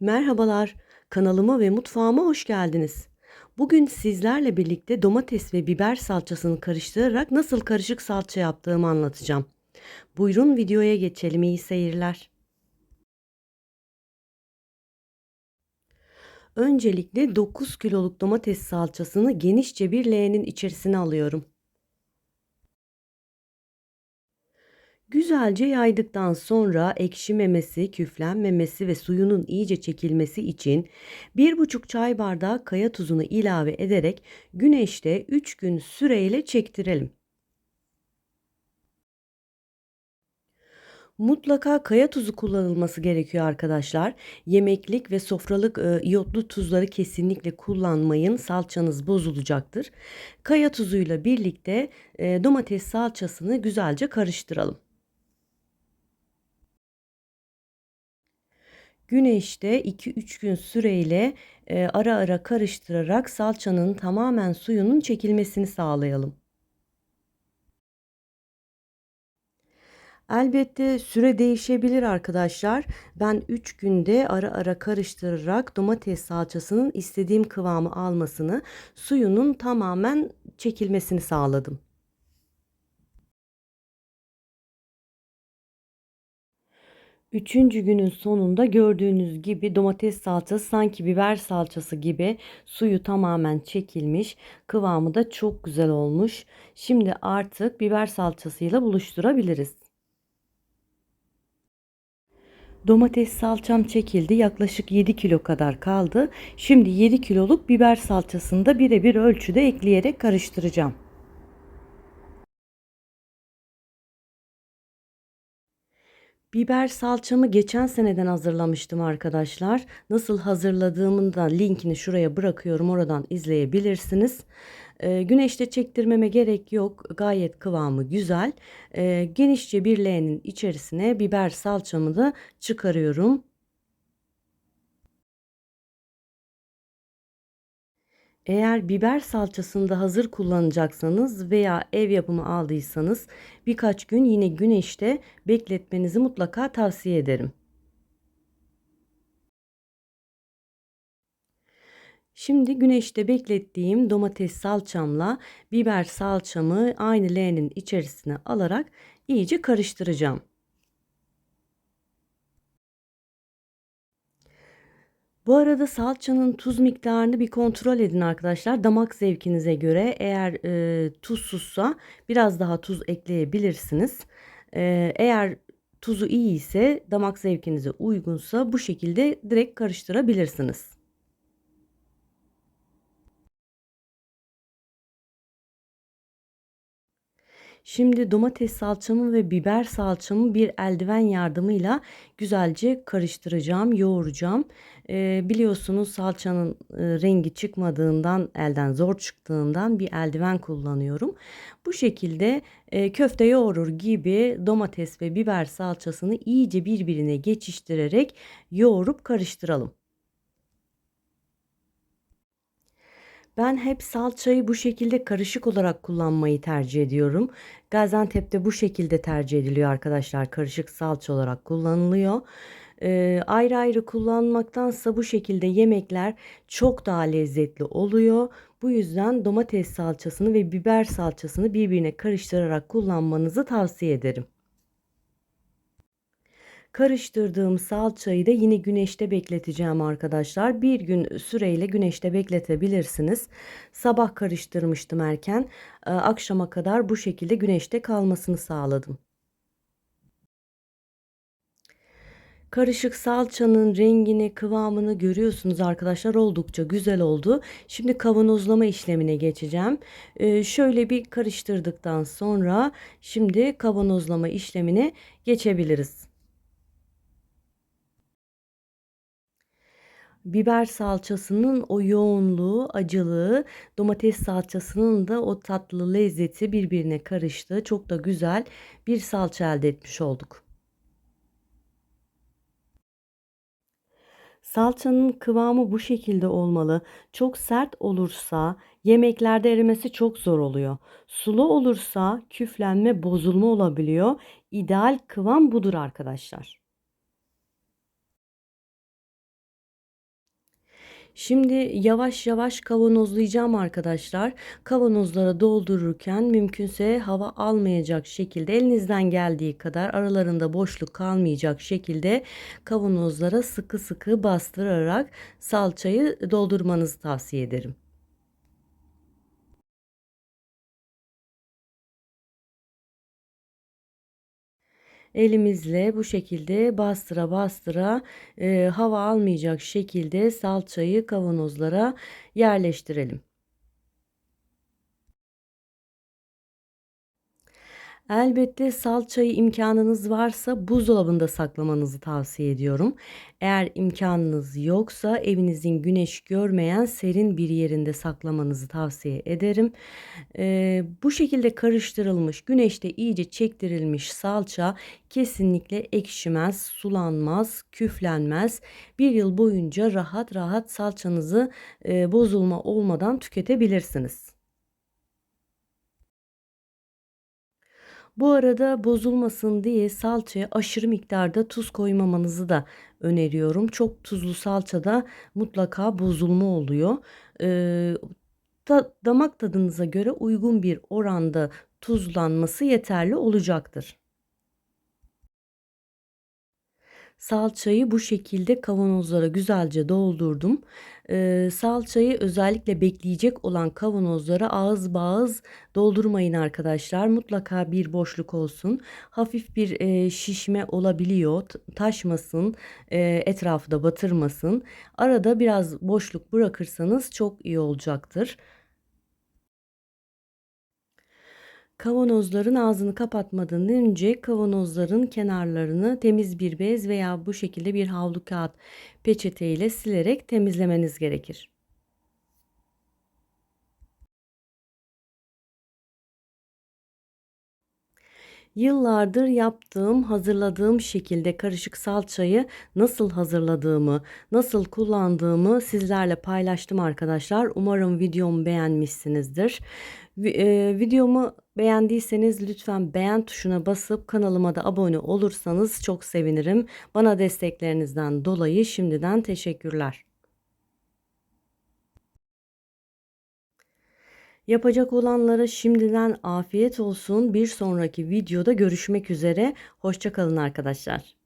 Merhabalar, kanalıma ve mutfağıma hoş geldiniz. Bugün sizlerle birlikte domates ve biber salçasını karıştırarak nasıl karışık salça yaptığımı anlatacağım. Buyurun videoya geçelim, iyi seyirler. Öncelikle 9 kiloluk domates salçasını genişçe bir leğenin içerisine alıyorum. Güzelce yaydıktan sonra ekşimemesi, küflenmemesi ve suyunun iyice çekilmesi için 1,5 çay bardağı kaya tuzunu ilave ederek güneşte 3 gün süreyle çektirelim. Mutlaka kaya tuzu kullanılması gerekiyor arkadaşlar. Yemeklik ve sofralık e, iyotlu tuzları kesinlikle kullanmayın. Salçanız bozulacaktır. Kaya tuzuyla birlikte e, domates salçasını güzelce karıştıralım. Güneşte 2-3 gün süreyle e, ara ara karıştırarak salçanın tamamen suyunun çekilmesini sağlayalım. Elbette süre değişebilir arkadaşlar. Ben 3 günde ara ara karıştırarak domates salçasının istediğim kıvamı almasını, suyunun tamamen çekilmesini sağladım. Üçüncü günün sonunda gördüğünüz gibi domates salçası sanki biber salçası gibi suyu tamamen çekilmiş. Kıvamı da çok güzel olmuş. Şimdi artık biber salçasıyla buluşturabiliriz. Domates salçam çekildi. Yaklaşık 7 kilo kadar kaldı. Şimdi 7 kiloluk biber salçasını da birebir ölçüde ekleyerek karıştıracağım. Biber salçamı geçen seneden hazırlamıştım arkadaşlar. Nasıl hazırladığımın da linkini şuraya bırakıyorum. Oradan izleyebilirsiniz. E, güneşte çektirmeme gerek yok. Gayet kıvamı güzel. E, genişçe bir leğenin içerisine biber salçamı da çıkarıyorum. Eğer biber salçasını da hazır kullanacaksanız veya ev yapımı aldıysanız birkaç gün yine güneşte bekletmenizi mutlaka tavsiye ederim. Şimdi güneşte beklettiğim domates salçamla biber salçamı aynı leğenin içerisine alarak iyice karıştıracağım. Bu arada salçanın tuz miktarını bir kontrol edin arkadaşlar. Damak zevkinize göre eğer e, tuzsuzsa biraz daha tuz ekleyebilirsiniz. E, eğer tuzu iyi ise damak zevkinize uygunsa bu şekilde direkt karıştırabilirsiniz. Şimdi domates salçamı ve biber salçamı bir eldiven yardımıyla güzelce karıştıracağım, yoğuracağım. Ee, biliyorsunuz salçanın e, rengi çıkmadığından, elden zor çıktığından bir eldiven kullanıyorum. Bu şekilde e, köfte yoğurur gibi domates ve biber salçasını iyice birbirine geçiştirerek yoğurup karıştıralım. Ben hep salçayı bu şekilde karışık olarak kullanmayı tercih ediyorum. Gaziantep'te bu şekilde tercih ediliyor arkadaşlar. Karışık salça olarak kullanılıyor. Ee, ayrı ayrı kullanmaktansa bu şekilde yemekler çok daha lezzetli oluyor. Bu yüzden domates salçasını ve biber salçasını birbirine karıştırarak kullanmanızı tavsiye ederim. Karıştırdığım salçayı da yine güneşte bekleteceğim arkadaşlar. Bir gün süreyle güneşte bekletebilirsiniz. Sabah karıştırmıştım erken. Ee, akşama kadar bu şekilde güneşte kalmasını sağladım. Karışık salçanın rengini, kıvamını görüyorsunuz arkadaşlar. Oldukça güzel oldu. Şimdi kavanozlama işlemine geçeceğim. Ee, şöyle bir karıştırdıktan sonra şimdi kavanozlama işlemine geçebiliriz. Biber salçasının o yoğunluğu, acılığı, domates salçasının da o tatlı lezzeti birbirine karıştı. Çok da güzel bir salça elde etmiş olduk. Salçanın kıvamı bu şekilde olmalı. Çok sert olursa yemeklerde erimesi çok zor oluyor. Sulu olursa küflenme, bozulma olabiliyor. İdeal kıvam budur arkadaşlar. Şimdi yavaş yavaş kavanozlayacağım arkadaşlar. Kavanozlara doldururken mümkünse hava almayacak şekilde elinizden geldiği kadar aralarında boşluk kalmayacak şekilde kavanozlara sıkı sıkı bastırarak salçayı doldurmanızı tavsiye ederim. Elimizle bu şekilde bastıra bastıra e, hava almayacak şekilde salçayı kavanozlara yerleştirelim. Elbette salçayı imkanınız varsa buzdolabında saklamanızı tavsiye ediyorum. Eğer imkanınız yoksa evinizin güneş görmeyen serin bir yerinde saklamanızı tavsiye ederim. Ee, bu şekilde karıştırılmış, güneşte iyice çektirilmiş salça kesinlikle ekşimez, sulanmaz, küflenmez. Bir yıl boyunca rahat rahat salçanızı e, bozulma olmadan tüketebilirsiniz. Bu arada bozulmasın diye salçaya aşırı miktarda tuz koymamanızı da öneriyorum. Çok tuzlu salçada mutlaka bozulma oluyor. Ee, da, damak tadınıza göre uygun bir oranda tuzlanması yeterli olacaktır. Salçayı bu şekilde kavanozlara güzelce doldurdum. Ee, salçayı özellikle bekleyecek olan kavanozlara ağız bağız doldurmayın arkadaşlar. Mutlaka bir boşluk olsun. Hafif bir e, şişme olabiliyor. Taşmasın, e, etrafı da batırmasın. Arada biraz boşluk bırakırsanız çok iyi olacaktır. Kavanozların ağzını kapatmadan önce kavanozların kenarlarını temiz bir bez veya bu şekilde bir havlu kağıt peçete ile silerek temizlemeniz gerekir. Yıllardır yaptığım, hazırladığım şekilde karışık salçayı nasıl hazırladığımı, nasıl kullandığımı sizlerle paylaştım arkadaşlar. Umarım videomu beğenmişsinizdir. E, videomu beğendiyseniz lütfen beğen tuşuna basıp kanalıma da abone olursanız çok sevinirim. Bana desteklerinizden dolayı şimdiden teşekkürler. Yapacak olanlara şimdiden afiyet olsun. Bir sonraki videoda görüşmek üzere. Hoşçakalın arkadaşlar.